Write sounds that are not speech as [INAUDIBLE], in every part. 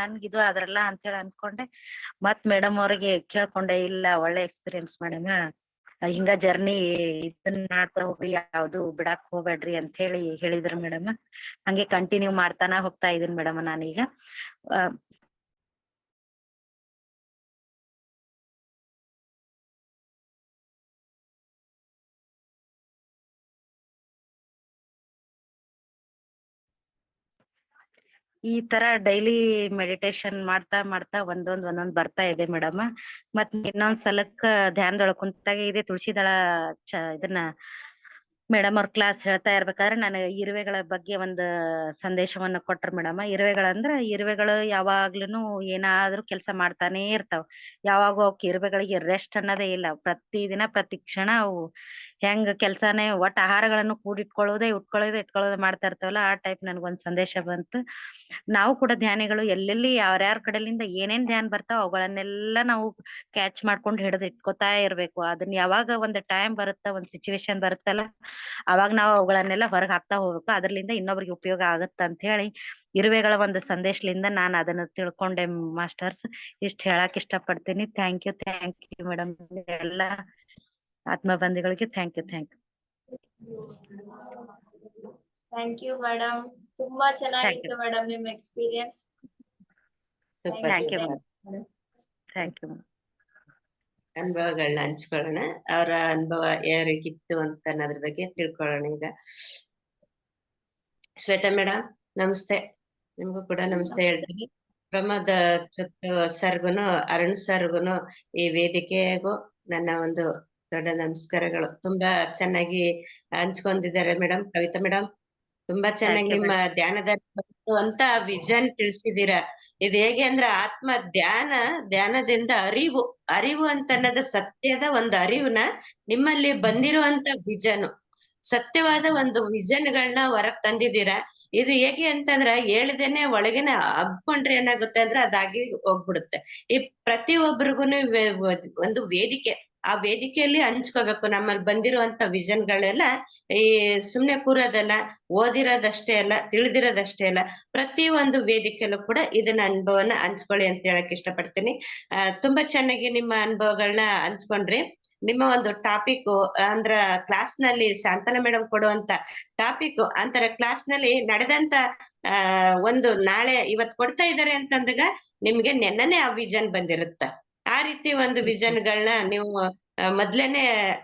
ನನ್ಗಿದು ಅದ್ರಲ್ಲ ಅಂತೇಳಿ ಅನ್ಕೊಂಡೆ. ಮತ್ ಮೇಡಮ್ ಅವ್ರಿಗೆ ಕೇಳ್ಕೊಂಡೆ, ಇಲ್ಲ ಒಳ್ಳೆ ಎಕ್ಸ್ಪೀರಿಯನ್ಸ್ ಮೇಡಮ್ ಹಿಂಗ ಜರ್ನಿ ಇದನ್ನ ಮಾಡ್ತಾ ಹೋಗ್ರಿ, ಯಾವ್ದು ಬಿಡಾಕ್ ಹೋಗ್ಬೇಡ್ರಿ ಅಂತ ಹೇಳಿ ಹೇಳಿದ್ರು ಮೇಡಮ್ ಹಂಗೆ ಕಂಟಿನ್ಯೂ ಮಾಡ್ತಾನ ಹೋಗ್ತಾ ಇದೀನಿ ಮೇಡಮ್ ನಾನೀಗ. ಈ ತರ ಡೈಲಿ ಮೆಡಿಟೇಷನ್ ಮಾಡ್ತಾ ಮಾಡ್ತಾ ಒಂದೊಂದ್ ಒಂದೊಂದ್ ಬರ್ತಾ ಇದೆ ಮೇಡಮ್. ಮತ್ ಇನ್ನೊಂದ್ ಸಲಕ್ಕ ಧ್ಯಾನದೊಳಗ್ ಕುಂತಾಗ ಇದೆ ತುಳಸಿ ದಳ ಚ ಇದನ್ನ ಮೇಡಮ್ ಅವ್ರ ಕ್ಲಾಸ್ ಹೇಳ್ತಾ ಇರ್ಬೇಕಾದ್ರೆ ನನಗೆ ಇರುವೆಗಳ ಬಗ್ಗೆ ಒಂದು ಸಂದೇಶವನ್ನ ಕೊಟ್ರು ಮೇಡಮ್. ಇರುವೆಗಳಂದ್ರ ಇರುವೆಗಳು ಯಾವಾಗ್ಲೂನು ಏನಾದ್ರೂ ಕೆಲಸ ಮಾಡ್ತಾನೆ ಇರ್ತಾವ. ಯಾವಾಗೂ ಅವಕ್ ಇರುವೆಗಳಿಗೆ ರೆಸ್ಟ್ ಅನ್ನೋದೇ ಇಲ್ಲ. ಪ್ರತಿ ದಿನ ಪ್ರತಿ ಕ್ಷಣ ಅವು ಹೆಂಗ್ ಕೆಲ್ಸಾನೇ ಒಟ್ಟ ಆಹಾರಗಳನ್ನು ಕೂಡಿಟ್ಕೊಳ್ಳೋದೇ, ಉಟ್ಕೊಳ್ಳೋದೇ, ಇಟ್ಕೊಳ್ಳೋದೇ ಮಾಡ್ತಾ ಇರ್ತಾವಲ್ಲ, ಆ ಟೈಪ್ ನನ್ಗೊಂದ್ ಸಂದೇಶ ಬಂತು. ನಾವು ಕೂಡ ಧ್ಯಾನಿಗಳು ಎಲ್ಲೆಲ್ಲಿ ಯಾರ್ಯಾರ ಕಡೆಲಿಂದ ಏನೇನ್ ಧ್ಯಾನ ಬರ್ತಾವ ಅವುಗಳನ್ನೆಲ್ಲ ನಾವು ಕ್ಯಾಚ್ ಮಾಡ್ಕೊಂಡು ಹಿಡಿದು ಇಟ್ಕೋತಾ ಇರ್ಬೇಕು. ಅದನ್ನ ಯಾವಾಗ ಒಂದ್ ಟೈಮ್ ಬರುತ್ತ, ಒಂದ್ ಸಿಚುವೇಶನ್ ಬರುತ್ತಲ್ಲ, ಅವಾಗ ನಾವು ಅವುಗಳನ್ನೆಲ್ಲ ಹೊರಗ್ ಹಾಕ್ತಾ ಹೋಗ್ಬೇಕು. ಅದ್ರಲಿಂದ ಇನ್ನೊಬ್ರಿಗೆ ಉಪಯೋಗ ಆಗತ್ತ ಅಂತ ಹೇಳಿ ಇರುವೆಗಳ ಒಂದು ಸಂದೇಶಲಿಂದ ನಾನು ಅದನ್ನ ತಿಳ್ಕೊಂಡೆ, ಮಾಸ್ಟರ್ಸ್. ಇಷ್ಟ ಹೇಳಕ್ ಇಷ್ಟ ಪಡ್ತೀನಿ thank you thank you madam. ಎಲ್ಲಾ ಆತ್ಮ ಬಂಧುಗಳಿಗೆ thank you thank you thank you madam ತುಂಬಾ ಚೆನ್ನಾಗಿತ್ತು ಮೇಡಮ್ ನಿಮ್ experience super thank you thank you ಅನುಭವಗಳನ್ನ ಹಂಚ್ಕೊಳ್ಳೋಣ. ಅವರ ಅನುಭವ ಯಾರಿಗಿತ್ತು ಅಂತ ಅನ್ನೋದ್ರ ಬಗ್ಗೆ ತಿಳ್ಕೊಳ್ಳೋಣ ಈಗ. ಶ್ವೇತಾ ಮೇಡಮ್ ನಮಸ್ತೆ. ನಿಮ್ಗೂ ಕೂಡ ನಮಸ್ತೆ ಹೇಳ್ತೀನಿ. ಪ್ರಮೋದ್ ಸರ್ಗುನು ಅರುಣ್ ಸರ್ಗುನು ಈ ವೇದಿಕೆಗೂ ನನ್ನ ಒಂದು ದೊಡ್ಡ ನಮಸ್ಕಾರಗಳು. ತುಂಬಾ ಚೆನ್ನಾಗಿ ಹಂಚ್ಕೊಂಡಿದ್ದಾರೆ ಮೇಡಮ್ ಕವಿತಾ ಮೇಡಮ್ ತುಂಬಾ ಚೆನ್ನಾಗಿ ನಿಮ್ಮ ಧ್ಯಾನದ ಅಂತ ವಿಷನ್ ತಿಳಿಸಿದೀರಾ ಇದು ಹೇಗೆ ಅಂದ್ರೆ ಆತ್ಮ ಧ್ಯಾನ ಧ್ಯಾನದಿಂದ ಅರಿವು ಅರಿವು ಅಂತ ಅನ್ನೋದು ಸತ್ಯದ ಒಂದು ಅರಿವುನ ನಿಮ್ಮಲ್ಲಿ ಬಂದಿರುವಂತ ವಿಜನ್ ಸತ್ಯವಾದ ಒಂದು ವಿಜನ್ ಗಳನ್ನ ಹೊರಗ್ ತಂದಿದ್ದೀರಾ. ಇದು ಹೇಗೆ ಅಂತಂದ್ರೆ ಹೇಳಿದೇನೆ ಒಳಗೇನೆ ಹಬ್ಕೊಂಡ್ರೆ ಏನಾಗುತ್ತೆ ಅಂದ್ರೆ ಅದಾಗಿ ಹೋಗ್ಬಿಡುತ್ತೆ. ಈ ಪ್ರತಿ ಒಂದು ವೇದಿಕೆ. ಆ ವೇದಿಕೆಯಲ್ಲಿ ಹಂಚ್ಕೋಬೇಕು. ನಮ್ಮಲ್ಲಿ ಬಂದಿರುವಂತ ವಿಷನ್ ಗಳೆಲ್ಲ ಈ ಸುಮ್ನೆ ಕೂರೋದಲ್ಲ, ಓದಿರೋದಷ್ಟೇ ಅಲ್ಲ, ತಿಳಿದಿರೋದಷ್ಟೇ ಅಲ್ಲ ಪ್ರತಿ ಒಂದು ವೇದಿಕೆಯಲ್ಲೂ ಕೂಡ ಇದನ್ನ ಅನುಭವನ ಹಂಚ್ಕೊಳ್ಳಿ ಅಂತ ಹೇಳಕ್ ಇಷ್ಟಪಡ್ತೀನಿ. ತುಂಬಾ ಚೆನ್ನಾಗಿ ನಿಮ್ಮ ಅನುಭವಗಳನ್ನ ಹಂಚ್ಕೊಂಡ್ರಿ. ನಿಮ್ಮ ಒಂದು ಟಾಪಿಕ್ ಅಂದ್ರ ಕ್ಲಾಸ್ನಲ್ಲಿ ಶಾಂತನ ಮೇಡಮ್ ಕೊಡುವಂತ ಟಾಪಿಕ್ ಅಂತರ ಕ್ಲಾಸ್ನಲ್ಲಿ ನಡೆದಂತ ಒಂದು ನಾಳೆ ಇವತ್ ಕೊಡ್ತಾ ಇದಾರೆ ಅಂತಂದಾಗ ನಿಮ್ಗೆ ನೆನ್ನನೆ ಆ ವಿಷನ್ ಬಂದಿರುತ್ತ. ಆ ರೀತಿ ಒಂದು ವಿಷನ್ ಗಳನ್ನ ನೀವು ಮೊದ್ಲೇನೆ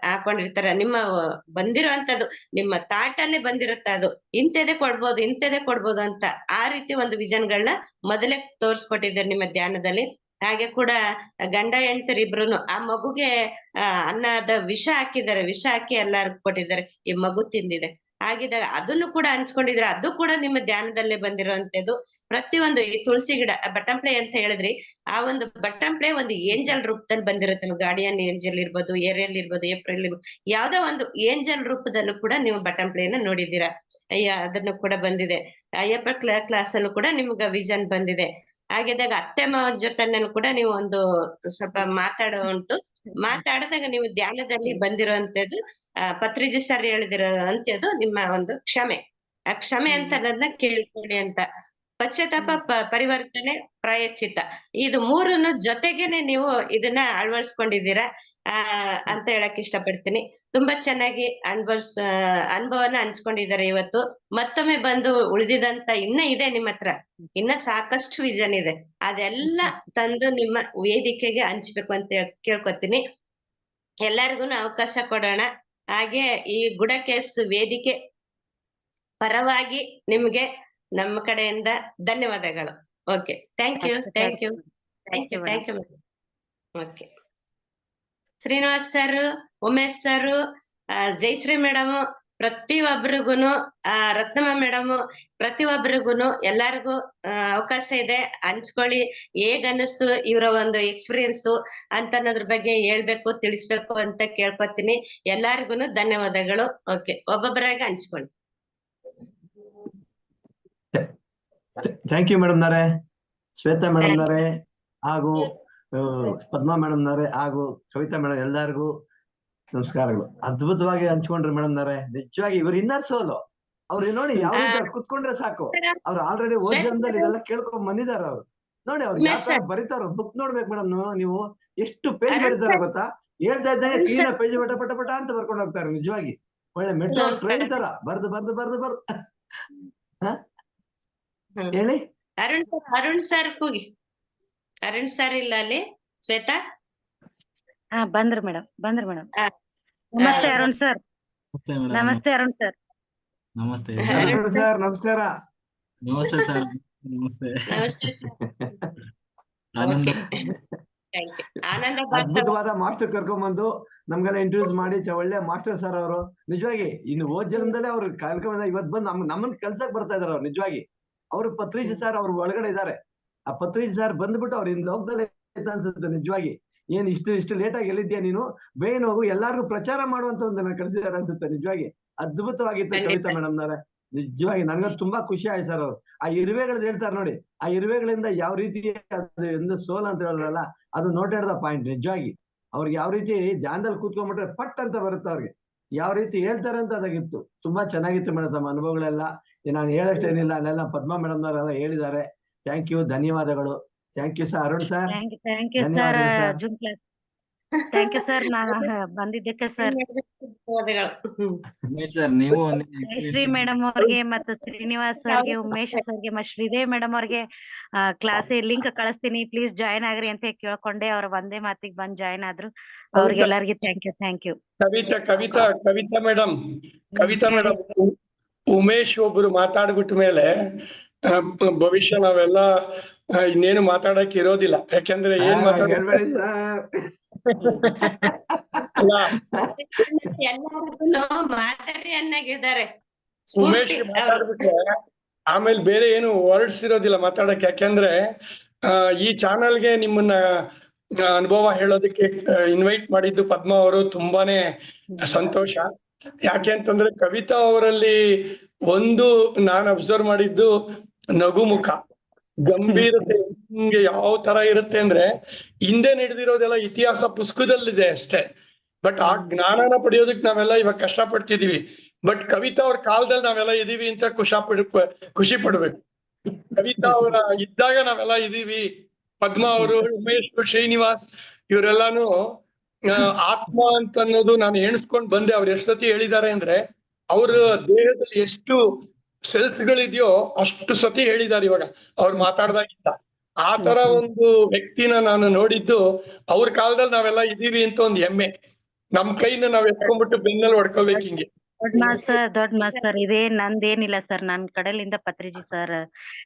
ಹಾಕೊಂಡಿರ್ತಾರ. ನಿಮ್ಮ ಬಂದಿರುವಂತದ್ದು ನಿಮ್ಮ ಥಾಟ್ ಅಲ್ಲೇ ಬಂದಿರುತ್ತೆ ಅದು. ಇಂಥದೇ ಕೊಡ್ಬೋದು ಇಂಥದೇ ಕೊಡ್ಬೋದು ಅಂತ ಆ ರೀತಿ ಒಂದು ವಿಷನ್ ಗಳನ್ನ ಮೊದಲೇ ತೋರ್ಸ್ಕೊಟ್ಟಿದ್ದಾರೆ ನಿಮ್ಮ ಧ್ಯಾನದಲ್ಲಿ. ಹಾಗೆ ಕೂಡ ಗಂಡ ಹೆಂಡತಿ ಇಬ್ರುನು ಆ ಮಗುಗೆ ಅನ್ನದ ವಿಷ ಹಾಕಿದ್ದಾರೆ. ವಿಷ ಹಾಕಿ ಎಲ್ಲಾರು ಕೊಟ್ಟಿದ್ದಾರೆ. ಈ ಮಗು ತಿಂದಿದೆ. ಹಾಗಿದಾಗ ಅದನ್ನು ಕೂಡ ಹಂಚ್ಕೊಂಡಿದ್ರೆ ಅದು ಕೂಡ ನಿಮ್ಮ ಧ್ಯಾನದಲ್ಲೇ ಬಂದಿರುವಂತದ್ದು ಪ್ರತಿಯೊಂದು ಈ ತುಳಸಿ ಗಿಡ ಬಟಂಪ್ಲೆ ಅಂತ ಹೇಳಿದ್ರಿ, ಆ ಒಂದು ಬಟಂಪ್ಲೆ ಒಂದು ಏಂಜಲ್ ರೂಪದಲ್ಲಿ ಬಂದಿರುತ್ತೆ ಗಾರ್ಡಿಯನ್ ಏಂಜಲ್ ಇರ್ಬೋದು, ಏರಿಯಲ್ ಇರ್ಬೋದು, ಏಪ್ರಿಲ್ ಇರ್ಬೋದು, ಯಾವ್ದೋ ಒಂದು ಏಂಜಲ್ ರೂಪದಲ್ಲೂ ಕೂಡ ನೀವು ಬಟಂಪ್ಲೆನ ನೋಡಿದ್ದೀರಾ. ಅಯ್ಯ, ಅದನ್ನು ಕೂಡ ಬಂದಿದೆ. ಅಯ್ಯಪ್ಪ ಕ್ಲಾ ಕ್ಲಾಸ್ ಅಲ್ಲೂ ಕೂಡ ನಿಮ್ಗೆ ವಿಷನ್ ಬಂದಿದೆ. ಹಾಗಿದ್ದಾಗ ಅತ್ತೆ ಮಾವನ ಜೊತೆ ಕೂಡ ನೀವು ಒಂದು ಸ್ವಲ್ಪ ಮಾತಾಡೋ ಉಂಟು. ಮಾತಾಡಿದಾಗ ನೀವು ಧ್ಯಾನದಲ್ಲಿ ಬಂದಿರುವಂತದ್ದು ಆ ಪತ್ರಿಜಿ ಸರ್ ಹೇಳಿದಿರೋ ಅಂತದ್ದು ನಿಮ್ಮ ಒಂದು ಕ್ಷಮೆ. ಆ ಕ್ಷಮೆ ಅಂತ ಅನ್ನೋದನ್ನ ಕೇಳ್ಕೊಳ್ಳಿ ಅಂತ. ಪಶ್ಚಾತ್ತಾಪ ಪರಿವರ್ತನೆ ಪ್ರಾಯಶ್ಚಿತ್ತ. ಇದು ಮೂರನ್ನು ಜೊತೆಗೇನೆ ನೀವು ಇದನ್ನ ಅಳವಡಿಸ್ಕೊಂಡಿದ್ದೀರಾ? ಆ ಅಂತ ಹೇಳಕ್ ಇಷ್ಟಪಡ್ತೀನಿ. ತುಂಬಾ ಚೆನ್ನಾಗಿ ಅನ್ಭವ್ಸ್ ಅನುಭವನ ಹಂಚ್ಕೊಂಡಿದ್ದಾರೆ ಇವತ್ತು. ಮತ್ತೊಮ್ಮೆ ಬಂದು ಉಳಿದಿದಂತ ಇನ್ನ ಇದೆ ನಿಮ್ಮ ಹತ್ರ. ಇನ್ನ ಸಾಕಷ್ಟು ವಿಜನ್ ಇದೆ. ಅದೆಲ್ಲ ತಂದು ನಿಮ್ಮ ವೇದಿಕೆಗೆ ಹಂಚ್ಬೇಕು ಅಂತ ಕೇಳ್ಕೊತೀನಿ. ಎಲ್ಲರಿಗೂ ಅವಕಾಶ ಕೊಡೋಣ. ಹಾಗೆ ಈ ಗುಡಕೇಸ್ ವೇದಿಕೆ ಪರವಾಗಿ ನಿಮ್ಗೆ ನಮ್ಮ ಕಡೆಯಿಂದ ಧನ್ಯವಾದಗಳು. Okay thank you thank you thank you thank you okay Srinivas sir Umesh sir Jayashree madam ಪ್ರತಿಯೊಬ್ಬರಿಗೂನು ಆ ರತ್ನಮ್ಮ ಮೇಡಮ್ ಪ್ರತಿಯೊಬ್ಬರಿಗೂನು ಎಲ್ಲಾರ್ಗು ಅವಕಾಶ ಇದೆ. ಹಂಚ್ಕೊಳ್ಳಿ. ಹೇಗ್ ಅನ್ನಿಸ್ತು ಇವರ ಒಂದು ಎಕ್ಸ್ಪೀರಿಯನ್ಸ್ ಅಂತ ಅನ್ನೋದ್ರ ಬಗ್ಗೆ ಹೇಳ್ಬೇಕು ತಿಳಿಸ್ಬೇಕು ಅಂತ ಕೇಳ್ಕೊತೀನಿ. ಎಲ್ಲಾರ್ಗುನು ಧನ್ಯವಾದಗಳು. ಓಕೆ ಒಬ್ಬೊಬ್ಬರಾಗಿ ಹಂಚ್ಕೊಳ್ಳಿ. ಥ್ಯಾಂಕ್ ಯು ಮೇಡಮ್ ನಾರೆ ಶ್ವೇತಾ ಮೇಡಮ್ ನಾರೆ ಹಾಗೂ ಪದ್ಮಾ ಮೇಡಮ್ ನವರೇ ಹಾಗೂ ಕವಿತಾ ಮೇಡಮ್ ಎಲ್ಲರಿಗೂ ನಮಸ್ಕಾರಗಳು. ಅದ್ಭುತವಾಗಿ ಹಂಚ್ಕೊಂಡ್ರಿ ಮೇಡಮ್ ನಾರೆ ನಿಜವಾಗಿ ಇವ್ರು ಇನ್ನರ್ ಸೋಲು. ಅವ್ರು ನೋಡಿ ಯಾವ ಕುತ್ಕೊಂಡ್ರೆ ಸಾಕು. ಅವ್ರು ಆಲ್ರೆಡಿ ಓದ್ ಜನ್ಮದಲ್ಲಿ ಇದೆಲ್ಲ ಕೇಳ್ಕೊಂಡ್ ಬಂದಿದಾರ ಅವ್ರು. ನೋಡಿ ಅವ್ರು ಬರೀತಾರ ಬುಕ್ ನೋಡ್ಬೇಕು ಮೇಡಮ್ ನೀವು. ಎಷ್ಟು ಪೇಜ್ ಬರೀತಾರ ಗೊತ್ತಾ? ಹೇಳ್ತಾ ಇದ್ದಂಗೆ ಕ್ಲೀನ ಪೇಜ್ ಪಟ ಪಟ ಪಟ ಅಂತ ಬರ್ಕೊಂಡು ಹೋಗ್ತಾರೆ ನಿಜವಾಗಿ. ಒಳ್ಳೆ ಮೆಟ್ರೋ ಟ್ರೈನ್ ತರ. ಬರ್ದು ಬರ್ದು ಬರ್ದು ಬರ್ದು. ಹೇಳಿ. ಅರುಣ್ ಸರ್ ಅರುಣ್ ಸರ್ ಹೋಗಿ ಅರುಣ್ ಸರ್ ಇಲ್ಲ ಅಲ್ಲಿ. ಶ್ವೇತಾ? ಹಾ ಬಂದ್ರಿ ಮೇಡಮ್ ಬಂದ್ರಿ ಮೇಡಮ್ ನಮಸ್ತೆ ಅರುಣ್ ಸರ್. ನಮಸ್ತೆ ಅರುಣ್ ಸರ್. ನಮಸ್ತೆ. ಅರುಣ್ ಸರ್. ನಮಸ್ಕಾರ. ನಮಸ್ತೆ ಸರ್. ನಮಸ್ತೆ. ಅದ್ಭುತವಾದ ಮಾಸ್ಟರ್ ಕರ್ಕೊಂಡ್ಬಂದು ನಮ್ಗೆಲ್ಲ ಇಂಟ್ರೊಡ್ಯೂಸ್ ಮಾಡಿ ಚ- ಒಳ್ಳೆ ಮಾಸ್ಟರ್ ಸರ್ ಅವರು. ನಿಜವಾಗಿ ಇನ್ನು ಓದ್ ಜನದಲ್ಲೇ ಅವ್ರು ಕಾರ್ಯಕ್ರಮ ಇವತ್ತು ಬಂದು ನಮ್ ನಮ್ಮನ್ನ ಕೆಲ್ಸಕ್ ಬರ್ತಾ ಇದಾರೆ ಅವ್ರು ನಿಜವಾಗಿ. ಅವರು ಪತ್ರಿಜಿ ಸರ್ ಅವ್ರ ಒಳಗಡೆ ಇದ್ದಾರೆ ಆ ಪತ್ರಿಜಿ ಸರ್ ಬಂದ್ಬಿಟ್ಟು ಅವ್ರ ಇನ್ ಲೋಕದಲ್ಲಿ ಅನ್ಸುತ್ತೆ ನಿಜವಾಗಿ. ಏನ್ ಇಷ್ಟು ಇಷ್ಟು ಲೇಟ್ ಆಗಿ ಎಲ್ಲಿದ್ಯಾ ನೀನು? ಬೇಗ ಹೋಗು ಎಲ್ಲಾರ್ಗು ಪ್ರಚಾರ ಮಾಡುವಂತ ಒಂದನ್ನ ಕಳಿಸಿದಾರೆ ಅನ್ಸುತ್ತೆ ನಿಜವಾಗಿ. ಅದ್ಭುತವಾಗಿತ್ತು. ಕವಿತಾ ಮೇಡಮ್ ನಾರ ನಿಜವಾಗಿ ನನ್ಗಂತೂ ತುಂಬಾ ಖುಷಿ ಆಯ್ತು ಸರ್ ಅವ್ರು. ಆ ಇರುವೆಗಳು ಹೇಳ್ತಾರೆ ನೋಡಿ ಆ ಇರುವೆಗಳಿಂದ ಯಾವ ರೀತಿ ಅದು ಎಂದು ಸೋಲ್ ಅಂತ ಹೇಳಿದ್ರಲ್ಲ ಅದು ನೋಟ್ ದ ಪಾಯಿಂಟ್ ನಿಜವಾಗಿ. ಅವ್ರಿಗೆ ಯಾವ ರೀತಿ ಧ್ಯಾನದಲ್ಲಿ ಕೂತ್ಕೊಂಡ್ಬಿಟ್ರೆ ಪಟ್ ಅಂತ ಬರುತ್ತೆ ಅವ್ರಿಗೆ. ಯಾವ ರೀತಿ ಹೇಳ್ತಾರೆ ಅಂತ ಅದಾಗಿತ್ತು. ತುಂಬಾ ಚೆನ್ನಾಗಿತ್ತು ಮೇಡಮ್ ತಮ್ಮ ಅನುಭವಗಳೆಲ್ಲ. ನಾನು ಹೇಳಷ್ಟೇನಿಲ್ಲ ಅಲ್ಲೆಲ್ಲ ಪದ್ಮಾ ಮೇಡಮ್ ಅವರೆಲ್ಲ ಹೇಳಿದ್ದಾರೆ. ಥ್ಯಾಂಕ್ ಯು ಧನ್ಯವಾದಗಳು. Thank you sir Arun sir thank you thank you sir zoom class thank you sir ನಾನು ಬಂದಿದ್ದಕ್ಕೆ ಸರ್ ಸರ್ [LAUGHS] ನೀವು ಶ್ರೀ ಜಯಶ್ರೀ ಮೇಡಮ್ ಅವ್ರಿಗೆ ಮತ್ತು ಶ್ರೀನಿವಾಸ್ ಸರ್ಗೆ ಉಮೇಶ್ ಸರ್ಗೆ ಮತ್ತು ಶ್ರೀದೇವ್ ಮೇಡಮ್ ಅವ್ರಿಗೆ ಕ್ಲಾಸ್ ಲಿಂಕ್ ಕಳಿಸ್ತೀನಿ. ಪ್ಲೀಸ್ ಜಾಯಿನ್ ಆಗ್ರಿ ಅಂತ ಕೇಳ್ಕೊಂಡೆ. ಅವ್ರ ಒಂದೇ ಮಾತಿಗೆ ಬಂದ್ ಜಾಯ್ನ್ ಆದ್ರು. ಅವ್ರಿಗೆಲ್ಲರಿಗೆ thank you thank you Kavita Kavita Kavita madam Kavita madam Umesh ಒಬ್ರು ಮಾತಾಡ್ಬಿಟ್ಟ ಮೇಲೆ ಭವಿಷ್ಯ ನಾವೆಲ್ಲ ಇನ್ನೇನು ಮಾತಾಡಕ್ ಇರೋದಿಲ್ಲ. ಯಾಕಂದ್ರೆ ಏನ್ ಮಾತಾಡ ಉಮೇಶ್. ಮಾತಾಡ್ಬಿಟ್ರೆ ಆಮೇಲೆ ಬೇರೆ ಏನು ವರ್ಡ್ಸ್ ಇರೋದಿಲ್ಲ ಮಾತಾಡಕ್ ಯಾಕಂದ್ರೆ ಆ, ಈ ಚಾನಲ್ಗೆ ನಿಮ್ಮನ್ನ ಅನುಭವ ಹೇಳೋದಕ್ಕೆ ಇನ್ವೈಟ್ ಮಾಡಿದ್ದು ಪದ್ಮ ಅವರು ತುಂಬಾನೇ ಸಂತೋಷ. ಯಾಕೆ ಅಂತಂದ್ರೆ ಕವಿತಾ ಅವರಲ್ಲಿ ಒಂದು ನಾನು ಅಬ್ಸರ್ವ್ ಮಾಡಿದ್ದು ನಗುಮುಖ ಗಂಭೀರತೆ ಹಿಂಗೆ ಯಾವ ತರ ಇರುತ್ತೆ ಅಂದ್ರೆ ಹಿಂದೆ ನಡೆದಿರೋದೆಲ್ಲ ಇತಿಹಾಸ ಪುಸ್ತಕದಲ್ಲಿದೆ ಅಷ್ಟೇ. ಬಟ್ ಆ ಜ್ಞಾನನ ಪಡೆಯೋದಕ್ಕೆ ನಾವೆಲ್ಲ ಇವಾಗ ಕಷ್ಟ ಪಡ್ತಿದೀವಿ ಬಟ್ ಕವಿತಾ ಅವ್ರ ಕಾಲದಲ್ಲಿ ನಾವೆಲ್ಲ ಇದೀವಿ ಅಂತ ಖುಷ ಪಡ್, ಖುಷಿ ಪಡ್ಬೇಕು. ಕವಿತಾ ಅವರ ಇದ್ದಾಗ ನಾವೆಲ್ಲ ಇದೀವಿ. ಪದ್ಮ ಅವರು, ಉಮೇಶ್ ಶ್ರೀನಿವಾಸ್, ಇವರೆಲ್ಲಾನು ಆತ್ಮ ಅಂತ ಅನ್ನೋದು ನಾನು ಎಣಿಸ್ಕೊಂಡ್ ಬಂದೆ. ಅವ್ರು ಎಷ್ಟು ಸತಿ ಹೇಳಿದ್ದಾರೆ ಅಂದ್ರೆ ಅವ್ರ ದೇಹದಲ್ಲಿ ಎಷ್ಟು ಸೆಲ್ಸ್ ಗಳಿದೆಯೋ ಅಷ್ಟು ಸತಿ ಹೇಳಿದ್ದಾರೆ ಇವಾಗ. ಅವ್ರು ಮಾತಾಡ್ದಾಗಿಂದ. ಆ ತರ ಒಂದು ವ್ಯಕ್ತಿನ ನಾನು ನೋಡಿದ್ದು ಅವ್ರ ಕಾಲದಲ್ಲಿ ನಾವೆಲ್ಲ ಇದೀವಿ ಅಂತ ಒಂದು ಹೆಮ್ಮೆ. ನಮ್ ಕೈನ ನಾವ್ ಎತ್ಕೊಂಡ್ಬಿಟ್ಟು ಬೆನ್ನಲ್ಲಿ ಹೊಡ್ಕೋಬೇಕು ಹಿಂಗೆ. ದೊಡ್ಡ ಮಾತ್ ಸರ್ ದೊಡ್ಡ ಮಾತ್ ಸರ್ ಇದೇ ನಂದೇನಿಲ್ಲ ಸರ್. ನನ್ ಕಡೆಲಿಂದ ಪತ್ರಿಜಿ ಸರ್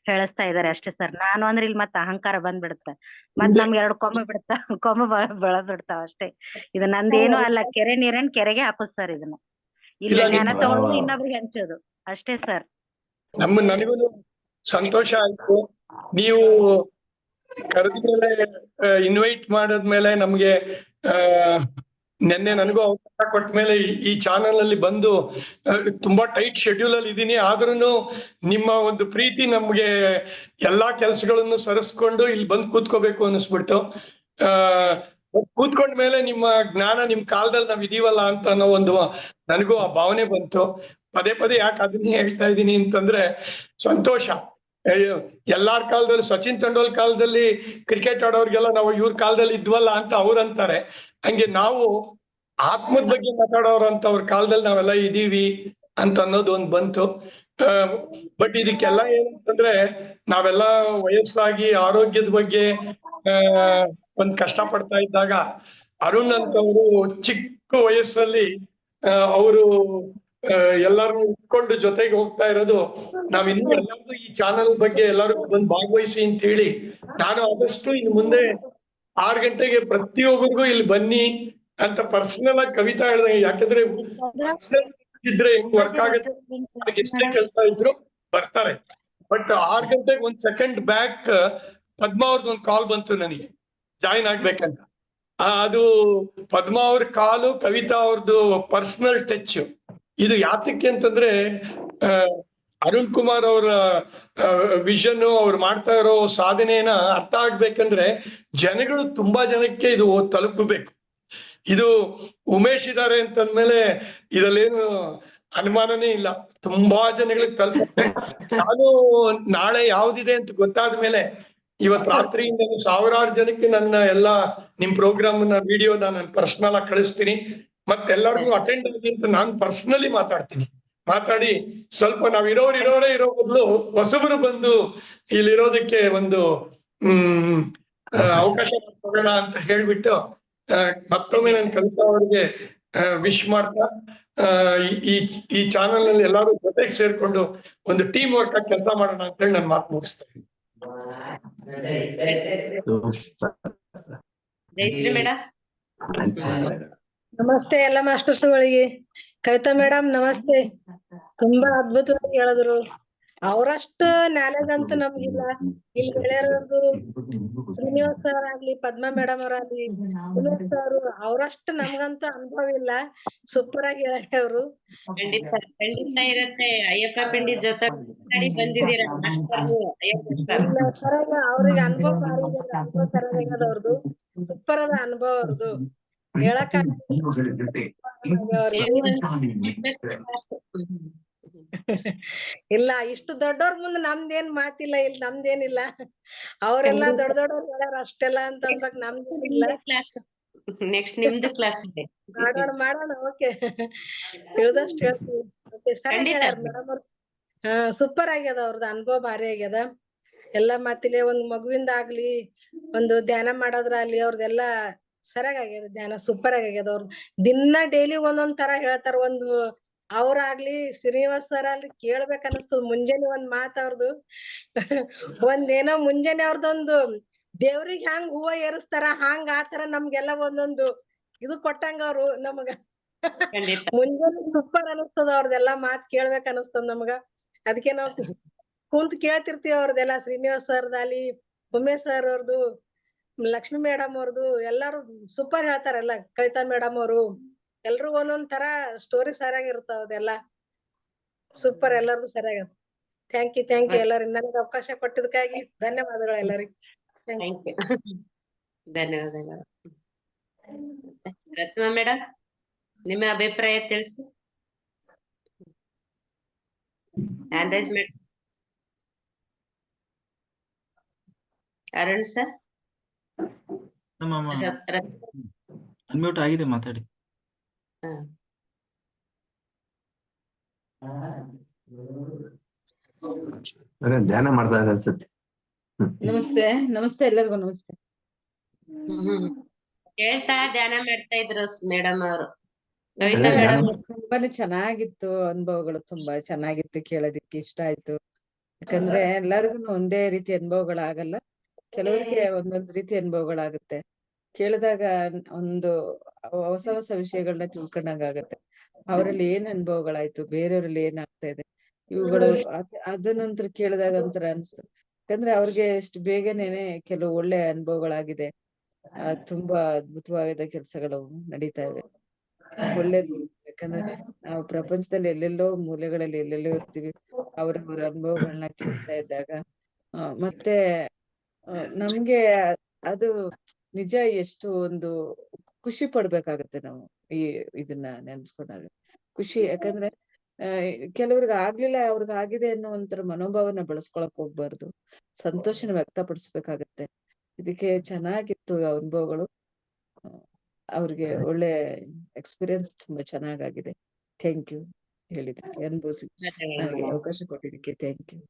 ಹೇಳಿಸ್ತಾ ಇದಾರೆ ಅಷ್ಟೇ ಸರ್. ನಾನು ಅಂದ್ರೆ ಇಲ್ಲಿ ಮತ್ತೆ ಅಹಂಕಾರ ಬಂದ್ಬಿಡುತ್ತ. ಮತ್ ನಮ್ಗೆ ಎರಡು ಕೊಂಬ ಬಿಡ್ತಾ ಕೊಂಬ ಬೆಳದ್ ಬಿಡ್ತಾವ ಅಷ್ಟೇ. ಇದು ನಂದೇನು ಅಲ್ಲ ಕೆರೆ ನೀರನ್ ಕೆರೆಗೆ ಹಾಕೋದ್ ಸರ್ ಇದನ್ನ. ಇಲ್ಲಿ ಜ್ಞಾನ ತಗೊಂಡು ಇನ್ನೊಬ್ರಿಗೆ ಹಂಚೋದು. ಅಷ್ಟೇ ಸರ್. ನಮ್ಮ ನನಗೂ ಸಂತೋಷ ಆಯ್ತು. ನೀವು ಕರೆದ್ಮೇಲೆ ಇನ್ವೈಟ್ ಮಾಡಿದ್ಮೇಲೆ ನಮ್ಗೆ ಆ ನಿನ್ನೆ ನನಗೂ ಅವಕಾಶ ಕೊಟ್ಟ ಮೇಲೆ ಈ ಚಾನೆಲ್ ಅಲ್ಲಿ ಬಂದು ತುಂಬಾ ಟೈಟ್ ಶೆಡ್ಯೂಲ್ ಅಲ್ಲಿ ಇದ್ದೀನಿ. ಆದ್ರೂ ನಿಮ್ಮ ಒಂದು ಪ್ರೀತಿ ನಮ್ಗೆ ಎಲ್ಲಾ ಕೆಲಸಗಳನ್ನು ಸರಿಸ್ಕೊಂಡು ಇಲ್ಲಿ ಬಂದು ಕೂತ್ಕೋಬೇಕು ಅನ್ನಿಸ್ಬಿಡ್ತು. ಆ ಕೂತ್ಕೊಂಡ ಮೇಲೆ ನಿಮ್ಮ ಜ್ಞಾನ ನಿಮ್ ಕಾಲದಲ್ಲಿ ನಾವ್ ಇದೀವಲ್ಲ ಅಂತ ಅನ್ನೋ ಒಂದು ನನಗೂ ಆ ಭಾವನೆ ಬಂತು. ಪದೇ ಪದೇ ಯಾಕೆ ಅದನ್ನೇ ಹೇಳ್ತಾ ಇದ್ದೀನಿ ಅಂತಂದ್ರೆ ಸಂತೋಷ. ಎಲ್ಲಾರ್ ಕಾಲದಲ್ಲಿ ಸಚಿನ್ ತೆಂಡೂಲ್ಕರ್ ಕಾಲದಲ್ಲಿ ಕ್ರಿಕೆಟ್ ಆಡೋರ್ಗೆಲ್ಲ ನಾವು ಇವ್ರ ಕಾಲದಲ್ಲಿ ಇದ್ವಲ್ಲ ಅಂತ ಅವ್ರು ಅಂತಾರೆ. ಹಂಗೆ ನಾವು ಆತ್ಮದ ಬಗ್ಗೆ ಮಾತಾಡೋರು ಅಂತ ಅವ್ರ ಕಾಲದಲ್ಲಿ ನಾವೆಲ್ಲ ಇದೀವಿ ಅಂತ ಅನ್ನೋದು ಒಂದ್ ಬಂತು. ಬಟ್ ಇದಕ್ಕೆಲ್ಲ ಏನಂತಂದ್ರೆ ನಾವೆಲ್ಲ ವಯಸ್ಸಾಗಿ ಆರೋಗ್ಯದ ಬಗ್ಗೆ ಒಂದ್ ಕಷ್ಟ ಪಡ್ತಾ ಇದ್ದಾಗ ಅರುಣ್ ಅಂತವ್ರು ಚಿಕ್ಕ ವಯಸ್ಸಲ್ಲಿ ಅವರು ಎಲ್ಲಾರು ಇಟ್ಕೊಂಡು ಜೊತೆಗೆ ಹೋಗ್ತಾ ಇರೋದು. ನಾವ್ ಇನ್ನು ಎಲ್ಲರಿಗೂ ಈ ಚಾನಲ್ ಬಗ್ಗೆ ಎಲ್ಲರಿಗೂ ಬಂದು ಭಾಗವಹಿಸಿ ಅಂತ ಹೇಳಿ ನಾನು ಆದಷ್ಟು ಇನ್ನು ಮುಂದೆ ಆರ್ ಗಂಟೆಗೆ ಪ್ರತಿಯೊಬ್ಬರಿಗೂ ಇಲ್ಲಿ ಬನ್ನಿ ಅಂತ ಪರ್ಸನಲ್ ಆಗಿ ಕವಿತಾ ಹೇಳ್ದಂಗೆ. ಯಾಕಂದ್ರೆ ಇದ್ರೆ ಹೆಂಗ್ ವರ್ಕ್ ಆಗುತ್ತೆ? ಎಷ್ಟೇ ಕೆಲಸ ಇದ್ರು ಬರ್ತಾರೆ. ಬಟ್ ಆರ್ ಗಂಟೆಗೆ ಒಂದ್ ಸೆಕೆಂಡ್ ಬ್ಯಾಕ್ ಪದ್ಮಾ ಅವ್ರದ್ದು ಒಂದು ಕಾಲ್ ಬಂತು ನನಗೆ. ಜಾಯಿನ್ ಆಗ್ಬೇಕಂತ. ಅದು ಪದ್ಮಾ ಅವ್ರ ಕಾಲು ಕವಿತಾ ಅವ್ರದ್ದು ಪರ್ಸನಲ್ ಟಚ್ ಇದು ಯಾತಕ್ಕೆ ಅಂತಂದ್ರೆ ಅರುಣ್ ಕುಮಾರ್ ಅವರ ವಿಷನ್ ಅವ್ರು ಮಾಡ್ತಾ ಇರೋ ಸಾಧನೆಯನ್ನ ಅರ್ಥ ಆಗ್ಬೇಕಂದ್ರೆ ಜನಗಳು ತುಂಬಾ ಜನಕ್ಕೆ ಇದು ತಲುಪಬೇಕು. ಇದು ಉಮೇಶ್ ಇದಾರೆ ಅಂತಂದ್ಮೇಲೆ ಇದಲ್ಲೇನು ಅನುಮಾನನೇ ಇಲ್ಲ. ತುಂಬಾ ಜನಗಳಿಗೆ ತಲುಪ ನಾನು ನಾಳೆ ಯಾವ್ದಿದೆ ಅಂತ ಗೊತ್ತಾದ ಮೇಲೆ ಇವತ್ ರಾತ್ರಿಯಿಂದ ಸಾವಿರಾರು ಜನಕ್ಕೆ ನನ್ನ ಎಲ್ಲಾ ನಿಮ್ ಪ್ರೋಗ್ರಾಮ್ ವಿಡಿಯೋ ನಾನು ಪರ್ಸನಲ್ ಆಗಿ ಕಳಿಸ್ತೀನಿ. ಮತ್ತೆಲ್ಲರಿಗೂ ಅಟೆಂಡ್ ಆಗಿ ಅಂತ ನಾನು ಪರ್ಸನಲಿ ಮಾತಾಡ್ತೀನಿ. ಮಾತಾಡಿ. ಸ್ವಲ್ಪ ನಾವ್ ಇರೋರು ಇರೋರೇ ಇರೋ ಬದಲು ಹೊಸಬರು ಬಂದು ಇಲ್ಲಿರೋದಕ್ಕೆ ಒಂದು ಹ್ಮ್ ಅವಕಾಶ ಕೊಡೋಣ ಅಂತ ಹೇಳ್ಬಿಟ್ಟು ಆ, ಮತ್ತೊಮ್ಮೆ ನಾನು ಕವಿತಾ ಅವರಿಗೆ ವಿಶ್ ಮಾಡ್ತಾ ಆ, ಈ- ಈ ಚಾನಲ್ನಲ್ಲಿ ಎಲ್ಲಾರು ಜೊತೆಗೆ ಸೇರ್ಕೊಂಡು ಒಂದು ಟೀಮ್ ವರ್ಕ್ ಆಗಿ ಕೆಲಸ ಮಾಡೋಣ ಅಂತ ಹೇಳಿ ನಾನು ಮಾತು ಮುಗಿಸ್ತಾ ಇದ್ದೀನಿ. ನಮಸ್ತೆ ಎಲ್ಲ ಮಾಸ್ಟರ್ಸ್ಗಳಿಗೆ ಕವಿತಾ ಮೇಡಮ್ ನಮಸ್ತೆ. ತುಂಬಾ ಅದ್ಭುತವಾಗಿ ಹೇಳಿದ್ರು. ಅವರಷ್ಟು ನಾಲೆಜ್ ಅಂತೂ ನಮ್ಗಿಲ್ಲ. ಇಲ್ಲಿ ಗೆಳೆಯರವ್ರದ್ದು ಶ್ರೀನಿವಾಸ್ ಸರ್ ಆಗ್ಲಿ ಪದ್ಮಾ ಮೇಡಮ್ ಅವರಾಗ್ಲಿ ಅವರು ಸರ್ ಅವರಷ್ಟು ನಮ್ಗಂತೂ ಅನುಭವ ಇಲ್ಲ. ಸೂಪರ್ ಆಗಿ ಹೇಳವ್ರು ಖಂಡಿತ ಖಂಡಿತ ಇರತ್ತೆ. ಅಯ್ಯಪ್ಪ ಪಿಂಡಿ ಜೊತೆ ಬಂದಿದ್ದೀರಾ? ಅವ್ರಿಗೆ ಅನುಭವ ಅವ್ರದ್ದು ಸೂಪರ್ ಅದ ಅನುಭವ ಅವ್ರದ್ದು ಹೇಳಕ್ [LAUGHS] ಇಲ್ಲ ಇಷ್ಟು ದೊಡ್ಡವ್ರ ಮುಂದೆ ನಮ್ದೇನ್ ಮಾತಿಲ್ಲ ಇಲ್ಲಿ ನಮ್ದೇನಿಲ್ಲ. ಅವರೆಲ್ಲ ದೊಡ್ಡ ದೊಡ್ಡವ್ರು ಹೇಳ್ಯಾರ ಅಷ್ಟೆಲ್ಲ ಅಂತ ಅನ್ಸಕ್ ನಮ್ದೇನಿಲ್ಲ. ಕ್ಲಾಸ್ ನೆಕ್ಸ್ಟ್ ನಿಮ್ದು ಕ್ಲಾಸ್ ಇದೆ. ಮಾಡೋಣ ಮಾಡೋಣ ಓಕೆ. ತಿಳಿದಷ್ಟು ಹೇಳ್ತೀವಿ. ಸೂಪರ್ ಆಗ್ಯದ ಅವ್ರದ್ದು ಅನುಭವ ಭಾರಿ ಆಗ್ಯದ. ಎಲ್ಲಾ ಮಾತಿಲೆ ಒಂದ್ ಮಗುವಿಂದ ಆಗ್ಲಿ ಒಂದು ಧ್ಯಾನ ಮಾಡೋದ್ರಾಗ್ಲಿ ಅವ್ರದೆಲ್ಲ ಸರಿಯಾಗ್ ಆಗ್ಯದ ಧ್ಯಾನ ಸೂಪರ್ ಆಗ್ಯದ. ಅವ್ರ ದಿನ ಡೈಲಿ ಒಂದೊಂದ್ ತರ ಹೇಳ್ತಾರ ಒಂದು ಅವ್ರಾಗ್ಲಿ ಶ್ರೀನಿವಾಸ್ ಸರ್ ಆಗ್ಲಿ ಕೇಳ್ಬೇಕ ಅನಸ್ತದ ಮುಂಜಾನೆ ಒಂದ್ ಮಾತ್ ಅವ್ರದ್ದು ಒಂದೇನೋ ಮುಂಜಾನೆ ಅವ್ರದೊಂದು ದೇವ್ರಿಗೆ ಹ್ಯಾಂಗ್ ಹೂವ ಏರಿಸ್ತಾರ ಹಾಂಗ್ ಆತರ ನಮ್ಗೆಲ್ಲ ಒಂದೊಂದು ಇದು ಕೊಟ್ಟಂಗ ಅವ್ರು ನಮಗ. ಮುಂಜಾನೆ ಸೂಪರ್ ಅನಸ್ತದ ಅವ್ರದೆಲ್ಲಾ ಮಾತ್ ಕೇಳ್ಬೇಕ ಅನಸ್ತದ ನಮಗ. ಅದಕ್ಕೆ ನಾವ್ ಕುಂತ್ ಕೇಳ್ತಿರ್ತೀವಿ ಅವ್ರದೆಲ್ಲ ಶ್ರೀನಿವಾಸ್ ಸರ್ದಾಲಿ ಉಮೇಶ್ ಸರ್ ಅವ್ರದ್ದು ಲಕ್ಷ್ಮಿ ಮೇಡಮ್ ಅವ್ರದ್ದು ಎಲ್ಲಾರು ಸೂಪರ್ ಹೇಳ್ತಾರಲ್ಲ ಕವಿತಾ ಮೇಡಮ್ ಅವರು. ಎಲ್ರು ಒಂದೊಂದ್ ತರ ಸ್ಟೋರಿ ಸರಿಯಾಗಿರ್ತಾವ ಅದೆಲ್ಲ. ಸೂಪರ್ ಎಲ್ಲರಿಗೂ ಸರಿಯಾಗಿ ಥ್ಯಾಂಕ್ ಯು ಥ್ಯಾಂಕ್ ಯು ಎಲ್ಲರಿ ನನಗೆ ಅವಕಾಶ ಕೊಟ್ಟಿದ್ದಕ್ಕಾಗಿ ಧನ್ಯವಾದಗಳು ಎಲ್ಲರಿಗೂ. ಥ್ಯಾಂಕ್ ಯು ಧನ್ಯವಾದಗಳು. ರತ್ನ ಮೇಡಮ್ ನಿಮ್ಮ ಅಭಿಪ್ರಾಯ ತಿಳಿಸಿ. ಅರುಣ್ ಸರ್. ನಮ್ಮ ಅನ್ಮ್ಯೂಟ್ ಆಗಿದೆ ಮಾತಾಡಿ. ಧ್ಯಾನ ಮಾಡ್ತಾ ಇದೆ ಅನ್ಸುತ್ತೆ. ನಮಸ್ತೆ ನಮಸ್ತೆ ಎಲ್ಲರಿಗೂ ನಮಸ್ತೆ. ಹೇಳ್ತಾ ಧ್ಯಾನ ಮಾಡ್ತಾ ಇದ್ರು ಮೇಡಮ್ ಅವರು. ಕವಿತಾ ಅದೇ ಮೇಡಮ್ ತುಂಬಾನೇ ಚೆನ್ನಾಗಿತ್ತು ಅನುಭವಗಳು ತುಂಬಾ ಚೆನ್ನಾಗಿತ್ತು ಕೇಳೋದಿಕ್ಕೆ ಇಷ್ಟ ಆಯ್ತು. ಯಾಕಂದ್ರೆ ಎಲ್ಲರಿಗೂ ಒಂದೇ ರೀತಿ ಅನುಭವಗಳಾಗಲ್ಲ ಕೆಲವರಿಗೆ ಒಂದೊಂದ್ ರೀತಿ ಅನುಭವಗಳಾಗುತ್ತೆ. ಕೇಳಿದಾಗ ಒಂದು ಹೊಸ ಹೊಸ ವಿಷಯಗಳನ್ನ ತಿಳ್ಕೊಂಡಂಗ ಆಗತ್ತೆ ಅವರಲ್ಲಿ ಏನ್ ಅನುಭವಗಳಾಯ್ತು? ಬೇರೆಯವ್ರಲ್ಲಿ ಏನ್ ಆಗ್ತಾ ಇದೆ? ಇವುಗಳು ಅದ್- ನಂತರ ಕೇಳಿದಾಗ ಒಂಥರ ಅನ್ಸ್ತು. ಯಾಕಂದ್ರೆ ಅವ್ರಿಗೆ ಎಷ್ಟು ಬೇಗನೆ ಕೆಲವು ಒಳ್ಳೆ ಅನುಭವಗಳಾಗಿದೆ. ತುಂಬಾ ಅದ್ಭುತವಾದ ಕೆಲಸಗಳು ನಡೀತಾ ಇವೆ ಒಳ್ಳೇದು. ಯಾಕಂದ್ರೆ ನಾವು ಪ್ರಪಂಚದಲ್ಲಿ ಎಲ್ಲೆಲ್ಲೋ ಮೂಲೆಗಳಲ್ಲಿ ಎಲ್ಲೆಲ್ಲೋ ಇರ್ತೀವಿ. ಅವ್ರವ್ರ ಅನುಭವಗಳನ್ನ ಕೇಳ್ತಾ ಇದ್ದಾಗ. ಮತ್ತೆ ನಮ್ಗೆ ಅದು ನಿಜ ಎಷ್ಟು ಒಂದು ಖುಷಿ ಪಡ್ಬೇಕಾಗತ್ತೆ ನಾವು ಈ ಇದನ್ನ ನೆನ್ಸ್ಕೊಂಡಾಗ. ಖುಷಿ ಯಾಕಂದ್ರೆ ಕೆಲವ್ರಿಗೆ ಆಗ್ಲಿಲ್ಲ ಅವ್ರಿಗೆ ಆಗಿದೆ ಅನ್ನೋ ಒಂಥರ ಮನೋಭಾವನ ಬೆಳೆಸ್ಕೊಳಕ್ ಹೋಗ್ಬಾರ್ದು. ಸಂತೋಷನ ವ್ಯಕ್ತಪಡಿಸ್ಬೇಕಾಗತ್ತೆ. ಇದಕ್ಕೆ ಚೆನ್ನಾಗಿತ್ತು ಅನುಭವಗಳು. ಅವ್ರಿಗೆ ಒಳ್ಳೆ ಎಕ್ಸ್ಪೀರಿಯನ್ಸ್ ತುಂಬಾ ಚೆನ್ನಾಗಾಗಿದೆ. ಥ್ಯಾಂಕ್ ಯು ಹೇಳಿದಕ್ಕೆ ಅನುಭವಿಸಿ ನನಗೆ ಅವಕಾಶ ಕೊಟ್ಟಿದ್ದಕ್ಕೆ ಥ್ಯಾಂಕ್ ಯು.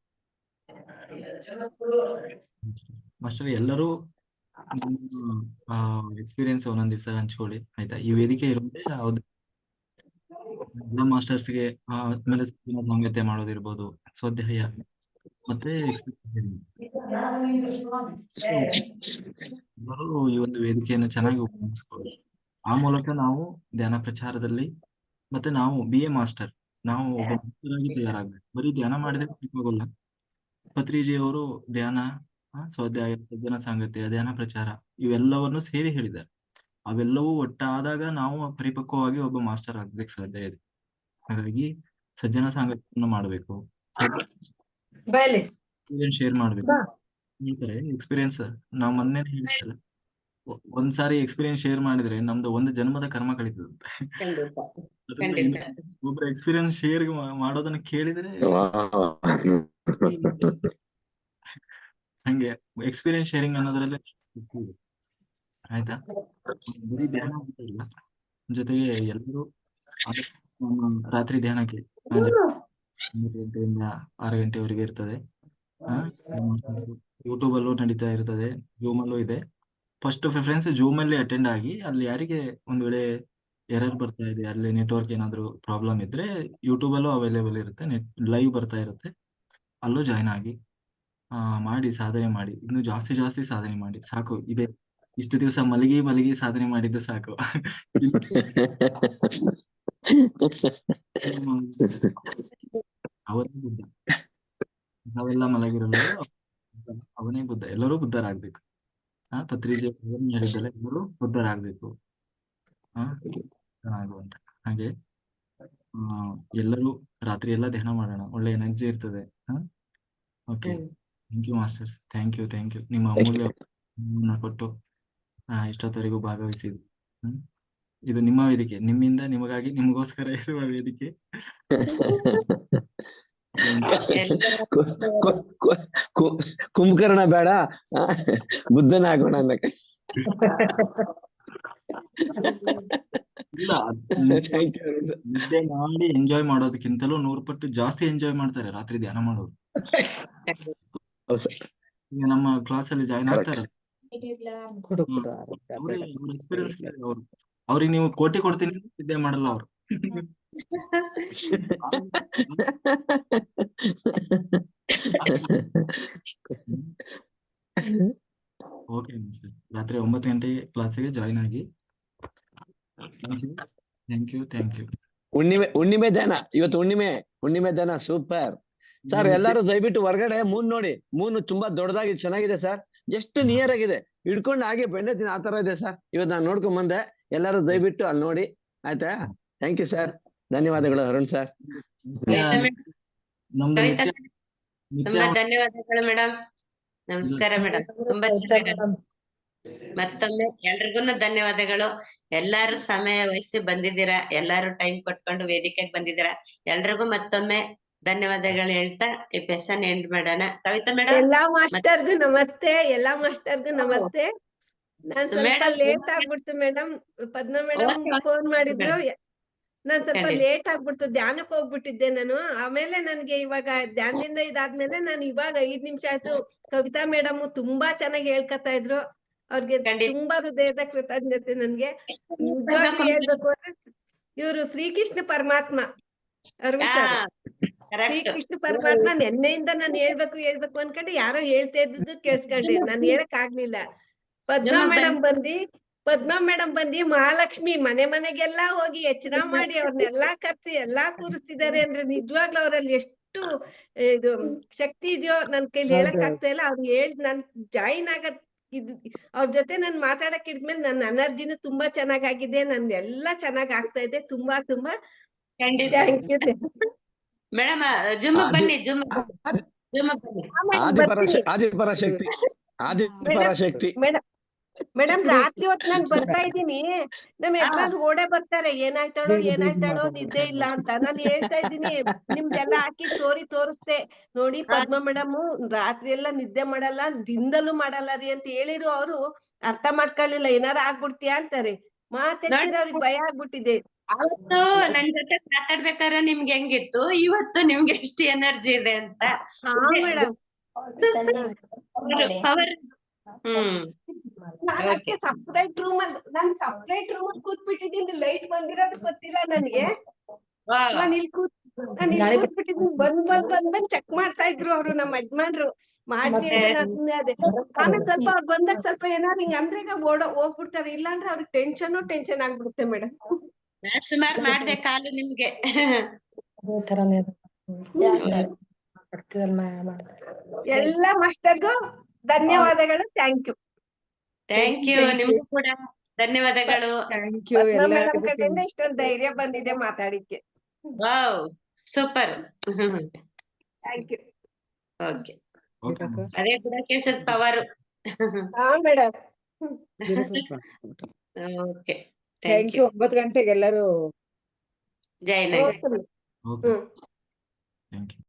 ಮಾಸ್ಟರ್ ಎಲ್ಲರೂ ಎಕ್ಸ್ಪೀರಿಯನ್ಸ್ ಒಂದೊಂದ್ ದಿವಸ ಹಂಚ್ಕೊಳ್ಳಿ, ಆಯ್ತಾ? ಈ ವೇದಿಕೆ ಇರೋದೇ ಹೌದು ಎಲ್ಲ ಮಾಸ್ಟರ್ಸ್ಗೆ ಆಮೇಲೆ ಸಂಗತೆ ಮಾಡೋದಿರ್ಬೋದು, ಸ್ವಾಧ್ಯಾಯ. ಮತ್ತೆ ಎಲ್ಲರೂ ಈ ಒಂದು ವೇದಿಕೆಯನ್ನು ಚೆನ್ನಾಗಿ ಉಪಯೋಗಿಸ್ಕೊಳ್ಳಿ. ಆ ಮೂಲಕ ನಾವು ಧ್ಯಾನ ಪ್ರಚಾರದಲ್ಲಿ, ಮತ್ತೆ ನಾವು ಬಿ ಎ ಮಾಸ್ಟರ್ ನಾವು ಒಬ್ಬ ಮಾಸ್ಟರ್ ಆಗಿ ತಯಾರಾಗ್ಬೇಕು. ಬರೀ ಧ್ಯಾನ ಮಾಡಿದ್ರೆ ಸಾಕಾಗೋಲ್ಲ. ಪತ್ರಿಜಿಯವರು ಧ್ಯಾನ ಸ್ವಾಧ್ಯಾಯ ಸಜ್ಜನ ಸಾಂಗತ್ಯ ಧ್ಯಾನ ಪ್ರಚಾರ ಇವೆಲ್ಲವನ್ನು ಸೇರಿ ಹೇಳಿದ್ದಾರೆ. ಅವೆಲ್ಲವೂ ಒಟ್ಟಾದಾಗ ನಾವು ಪರಿಪಕ್ವವಾಗಿ ಒಬ್ಬ ಮಾಸ್ಟರ್ ಆಗ್ಬೇಕು ಸಾಧ್ಯ ಇದೆ ಹಾಗಾಗಿ ಸಜ್ಜನ ಸಾಂಗತ್ಯವನ್ನು ಮಾಡಬೇಕು. ಶೇರ್ ಮಾಡ್ಬೇಕು. ಹೇಳ್ತಾರೆ ಎಕ್ಸ್ಪೀರಿಯನ್ಸ್ ನಾವು ಮೊನ್ನೆ ಹೇಳಿದ್ದಲ್ಲ ಒ- ಒಂದ್ಸಾರಿ ಎಕ್ಸ್ಪೀರಿಯನ್ಸ್ ಶೇರ್ ಮಾಡಿದ್ರೆ ನಮ್ದು ಒಂದು ಜನ್ಮದ ಕರ್ಮ ಕಳೀತದಂತೆ. ಒಬ್ಬರ ಎಕ್ಸ್ಪೀರಿಯನ್ಸ್ ಶೇರ್ ಮಾಡೋದನ್ನ ಕೇಳಿದ್ರೆ ಹಂಗೆ ಎಕ್ಸ್ಪೀರಿಯನ್ಸ್ ಶೇರಿಂಗ್ ಅನ್ನೋದ್ರಲ್ಲಿ ಆಯ್ತಾ? ಬರೀ ಧ್ಯಾನ ಜೊತೆಗೆ ಎಲ್ಲರೂ ರಾತ್ರಿ ಧ್ಯಾನಕ್ಕೆ ಮೂರು ಗಂಟೆಯಿಂದ ಆರು ಗಂಟೆವರೆಗೆ ಇರ್ತದೆ. ಯೂಟ್ಯೂಬ್ ಅಲ್ಲೂ ನಡೀತಾ ಇರ್ತದೆ ಜೂಮ್ ಅಲ್ಲೂ ಇದೆ. ಫಸ್ಟ್ ಪ್ರಿಫರೆನ್ಸ್ ಜೂಮ್ ಅಲ್ಲಿ ಅಟೆಂಡ್ ಆಗಿ ಅಲ್ಲಿ ಯಾರಿಗೆ ಒಂದ್ ವೇಳೆ ಎರರ್ ಬರ್ತಾ ಇದೆ, ಅಲ್ಲಿ ನೆಟ್ವರ್ಕ್ ಏನಾದ್ರು ಪ್ರಾಬ್ಲಮ್ ಇದ್ರೆ ಯೂಟ್ಯೂಬ್ ಅಲ್ಲೂ ಅವೈಲೇಬಲ್ ಇರುತ್ತೆ ನೆಟ್ ಲೈವ್ ಬರ್ತಾ ಇರುತ್ತೆ. ಅಲ್ಲೂ ಜಾಯ್ನ್ ಆಗಿ. ಮಾಡಿ ಸಾಧನೆ ಮಾಡಿ. ಇನ್ನು ಜಾಸ್ತಿ ಜಾಸ್ತಿ ಸಾಧನೆ ಮಾಡಿ. ಸಾಕು. ಇದೆ. ಇಷ್ಟು ದಿವಸ ಮಲಗಿ ಮಲಗಿ ಸಾಧನೆ ಮಾಡಿದ್ದು ಸಾಕು. [LAUGHS] ಅವನೇ ಬುದ್ಧ. ನಾವೆಲ್ಲ ಮಲಗಿರಲ್ಲ ಅವನೇ ಬುದ್ಧ. ಎಲ್ಲರೂ ಬುದ್ಧರಾಗ್ಬೇಕು. ಹಾ ಅವನು ಹೇಳಿದ್ದಲ್ಲ ಎಲ್ಲರೂ ಬುದ್ಧರಾಗ್ಬೇಕು. ಆಗುವಂತ ಹಾಗೆ ಎಲ್ಲರೂ ರಾತ್ರಿ ಎಲ್ಲ ಧ್ಯಾನ ಮಾಡೋಣ. ಒಳ್ಳೆ ಎನರ್ಜಿ ಇರ್ತದೆ. ಹಾ okay. Thank you masters thank you thank you ನಿಮ್ಮ ಅಮೂಲ್ಯ ಕೊಟ್ಟು ಆ, ಇಷ್ಟೊತ್ತವರೆಗೂ ಭಾಗವಹಿಸಿದ್ದು. ಹ್ಮ್. ಇದು ನಿಮ್ಮ ವೇದಿಕೆ. ನಿಮ್ಮಿಂದ ನಿಮಗಾಗಿ ನಿಮಗೋಸ್ಕರ ಇರುವ ವೇದಿಕೆ. ಕುಂಭಕರ್ಣ ಬೇಡ. ಬುದ್ಧನ ಆಗೋಣ ಅನ್ನಕ್ಕೆ ನಿದ್ದೆ ಥ್ಯಾಂಕ್ ಯು ಸರ್ ನಿದ್ದೆ ಮಾಡಿ ಎಂಜಾಯ್ ಮಾಡೋದಕ್ಕಿಂತಲೂ ನೂರು ಪಟ್ಟು ಜಾಸ್ತಿ ಎಂಜಾಯ್ ಮಾಡ್ತಾರೆ ರಾತ್ರಿ ಧ್ಯಾನ ಮಾಡೋರು. ಈಗ ನಮ್ಮ ಕ್ಲಾಸ್ ಅಲ್ಲಿ ಜಾಯ್ನ್ ಕೊಡು. ಕೊಡು ಅವ್ರ ಎಕ್ಸ್ಪೀರಿಯನ್ಸ್ ಅವರು. ಅವ್ರಿಗೆ ನೀವು ಕೋಟಿ ಕೊಡ್ತೀನಿ ಅಂತ ಮಾಡಲ್ಲ ಅವರು. ಓಕೆ ರಾತ್ರಿ ಒಂಬತ್ತು ಗಂಟೆಗೆ ಕ್ಲಾಸಿಗೆ ಜಾಯಿನ್ ಆಗಿ. Thank you thank you thank you ಹುಣ್ಣಿಮೆ ಹುಣ್ಣಿಮೆ ಧ್ಯಾನ ಇವತ್ತು ಹುಣ್ಣಿಮೆ. ಹುಣ್ಣಿಮೆ ಧ್ಯಾನ ಸೂಪರ್. ಸರ್ ಎಲ್ಲರೂ ದಯವಿಟ್ಟು ಹೊರಗಡೆ ಮೂನ್ ನೋಡಿ. ಮೂನ್ ತುಂಬಾ ದೊಡ್ಡದಾಗಿ ಚೆನ್ನಾಗಿದೆ ಸರ್ ಎಷ್ಟು ನಿಯರ್ ಆಗಿದೆ. ಹಿಡ್ಕೊಂಡು ಹಾಗೆ ಬೆಣ್ಣೆ ತಿನ್ನ ಆತರ ಇದೆ ಸರ್ ಇವತ್ತು ನಾನು ನೋಡ್ಕೊಂಡ್ ಬಂದೆ. ಎಲ್ಲರೂ ದಯವಿಟ್ಟು ಅಲ್ಲಿ ನೋಡಿ. ಆಯ್ತಾ? ಥ್ಯಾಂಕ್ ಯು ಸರ್ ಧನ್ಯವಾದಗಳು ಅರುಣ್ ಸರ್ ತುಂಬಾ ಧನ್ಯವಾದಗಳು ಮೇಡಮ್ ನಮಸ್ಕಾರ ಮೇಡಮ್ ತುಂಬಾ ಮತ್ತೊಮ್ಮೆ ಎಲ್ರಿಗೂ ಧನ್ಯವಾದಗಳು. ಎಲ್ಲಾರು ಸಮಯ ವಹಿಸಿ ಬಂದಿದ್ದೀರಾ? ಎಲ್ಲಾರು ಟೈಮ್ ಕೊಟ್ಕೊಂಡು ವೇದಿಕೆಗೆ ಬಂದಿದ್ದೀರಾ? ಎಲ್ರಿಗೂ ಮತ್ತೊಮ್ಮೆ ಧನ್ಯವಾದಗಳು ಹೇಳ್ತಾ ಈ ಪೆಸನ್ ಎಂಡ್ ಮಾಡೋಣ. ಕವಿತಾ ಮೇಡಮ್ ಎಲ್ಲಾ ಮಾಸ್ಟರ್ಗೂ ನಮಸ್ತೆ ಎಲ್ಲಾ ಮಾಸ್ಟರ್ಗೂ ನಮಸ್ತೆ. ನಾನ್ ಸ್ವಲ್ಪ ಲೇಟ್ ಆಗ್ಬಿಡ್ತು ಮೇಡಮ್ ಪದ್ಮ ಮೇಡಮ್. ಫೋನ್ ಮಾಡಿದ್ರು. ನಾನ್ ಸ್ವಲ್ಪ ಲೇಟ್ ಆಗ್ಬಿಡ್ತು ಧ್ಯಾನಕ್ಕೆ ಹೋಗ್ಬಿಟ್ಟಿದ್ದೆ ನಾನು. ಆಮೇಲೆ ನನ್ಗೆ ಇವಾಗ ಧ್ಯಾನದಿಂದ ಇದಾದ್ಮೇಲೆ ನಾನು ಇವಾಗ ಐದ್ ನಿಮಿಷ ಆಯ್ತು ಕವಿತಾ ಮೇಡಮ್ ತುಂಬಾ ಚೆನ್ನಾಗಿ ಹೇಳ್ಕತಾ ಇದ್ರು. ಅವ್ರಿಗೆ ತುಂಬಾ ಹೃದಯದ ಕೃತಜ್ಞತೆ ನನ್ಗೆ. ಹೇಳ್ಬೇಕು ಇವ್ರು ಶ್ರೀಕೃಷ್ಣ ಪರಮಾತ್ಮ. ಅರುಣ್ ಸರ್ ಶ್ರೀಕೃಷ್ಣ ಪರಮಾತ್ಮ ನೆನ್ನೆಯಿಂದ ನಾನು ಹೇಳ್ಬೇಕು ಹೇಳ್ಬೇಕು ಅನ್ಕೊಂಡು ಯಾರೋ ಹೇಳ್ತಾ ಇದ್ದದ್ದು ಕೇಳ್ಸ್ಕೊಂಡೆ. ನಾನು ಹೇಳಕ್ ಆಗ್ಲಿಲ್ಲ. ಪದ್ಮಾ ಮೇಡಮ್ ಬಂದಿ ಪದ್ಮಾ ಮೇಡಮ್ ಬಂದಿ ಮಹಾಲಕ್ಷ್ಮಿ ಮನೆ ಮನೆಗೆಲ್ಲಾ ಹೋಗಿ ಎಚ್ಚರ ಮಾಡಿ ಅವ್ರನ್ನೆಲ್ಲಾ ಕರ್ಸಿ ಎಲ್ಲಾ ಕೂರಿಸ್ತಿದ್ದಾರೆ ಅಂದ್ರೆ ನಿಜವಾಗ್ಲೂ ಅವ್ರಲ್ಲಿ ಎಷ್ಟು ಇದು ಶಕ್ತಿ ಇದೆಯೋ ನನ್ ಕೈಲಿ ಹೇಳಕ್ ಆಗ್ತಾ ಇಲ್ಲ. ಅವ್ರು ಹೇಳ್ ನಾನ್ ಜಾಯಿನ್ ಆಗತ್ ಇದ್ ಅವ್ರ ಜೊತೆ ನಾನ್ ಮಾತಾಡಕ್ ಇದ್ಮೇಲೆ ನನ್ನ ಎನರ್ಜಿನೂ ತುಂಬಾ ಚೆನ್ನಾಗಾಗಿದೆ. ನನ್ ಎಲ್ಲಾ ಚೆನ್ನಾಗ್ ಆಗ್ತಾ ಇದೆ. ತುಂಬಾ ತುಂಬಾ ಥ್ಯಾಂಕ್ ಯು. ಮೇಡಮ್ ಬನ್ನಿ ಬನ್ನಿ. ಆದಿಪರಾಶಕ್ತಿ ಆದಿಪರಾಶಕ್ತಿ ರಾತ್ರಿ ಹೊತ್ತು ನಾನು ಬರ್ತಾ ಇದ್ದೀನಿ. ನಮ್ ಯಜಮಾನ್ ಓಡೇ ಬರ್ತಾರೆ. ಏನಾಯ್ತಾಳೋ ಏನಾಯ್ತಾಳೋ ನಿದ್ದೆ ಇಲ್ಲ ಅಂತ ನಾನ್ ಹೇಳ್ತಾ ಇದ್ದೀನಿ. ನಿಮ್ದೆಲ್ಲ ಹಾಕಿ ಸ್ಟೋರಿ ತೋರಿಸ್ದೆ. ನೋಡಿ ಪದ್ಮ ಮೇಡಮ್ ರಾತ್ರಿ ಎಲ್ಲ ನಿದ್ದೆ ಮಾಡಲ್ಲ ದಿನದಲ್ಲೂ ಮಾಡಲ್ಲ ರೀ ಅಂತ ಹೇಳಿರು ಅವರು. ಅರ್ಥ ಮಾಡ್ಕೊಳ್ಳಿಲ್ಲ ಏನಾರ ಆಗ್ಬಿಡ್ತೀಯಾ ಅಂತಾರೆ. ಮಾತೆತ್ತಿರ ಅವ್ರಿಗೆ ಭಯ ಆಗ್ಬಿಟ್ಟಿದೆ. ಅವತ್ತು ನನ್ ಜೊತೆ ಮಾತಾಡ್ಬೇಕಾದ್ರೆ ನಿಮ್ಗೆ ಹೆಂಗಿತ್ತು? ಇವತ್ತು ನಿಮ್ಗೆ ಎಷ್ಟು ಎನರ್ಜಿ ಇದೆ ಅಂತ. ನಾನು ಅದಕ್ಕೆ ಸಪ್ರೇಟ್ ರೂಮ್ ಅಲ್ಲಿ ನಾನ್ ಸಪ್ರೇಟ್ ರೂಮ್ ಅಲ್ಲಿ ಕೂತ್ಬಿಟ್ಟಿದ್ದೀನಿ. ಲೈಟ್ ಬಂದಿರೋದು ಗೊತ್ತಿಲ್ಲ ನನ್ಗೆ. ನಾನ್ ಇಲ್ಲಿ ಕೂತ್ ನಾನ್ ಬಂದ್ ಬಂದ್ ಬಂದ್ ಬಂದ್ ಚೆಕ್ ಮಾಡ್ತಾ ಇದ್ರು ಅವ್ರು ನಮ್ಮ ಯಜಮಾನ್ರು. ಮಾಡ್ಲಿ ಅಂತ ಸುಮ್ನೆ ಅದೇ. ಆಮೇಲೆ ಸ್ವಲ್ಪ ಅವ್ರು ಬಂದಾಗ ಸ್ವಲ್ಪ ಏನಾದ್ರು ಹಿಂಗ ಅಂದ್ರೆ ಈಗ ಓಡ ಹೋಗ್ಬಿಡ್ತಾರೆ. ಇಲ್ಲಾಂದ್ರೆ ಅವ್ರಿಗೆ ಟೆನ್ಷನ್ ಟೆನ್ಷನ್ ಆಗ್ಬಿಡುತ್ತೆ ಮೇಡಮ್. ಸುಮಾರು ಮಾಡ್ದೆ ಕಾಲು ನಿಮ್ಗೆ. ಎಲ್ಲ ಮಾಸ್ಟರ್ಗೂ ಧನ್ಯವಾದಗಳು. Thank you. Thank you. ನಿಮ್ಗೂ ಕೂಡ ಧನ್ಯವಾದಗಳು. ಥ್ಯಾಂಕ್ ಯು ಇಷ್ಟೊಂದು ಧೈರ್ಯ ಬಂದಿದೆ ಮಾತಾಡಿಕ್ಕೆ. Wow super thank you okay okay ಅದೇ ಗುಣಕೇಶದ್ ಪವರ್ ಹಾ ಮೇಡಮ್ ಓಕೆ ಥ್ಯಾಂಕ್ ಯು ಒಂಬತ್ತು ಗಂಟೆಗೆ ಎಲ್ಲರೂ Jai Nagar okay okay hmm thank you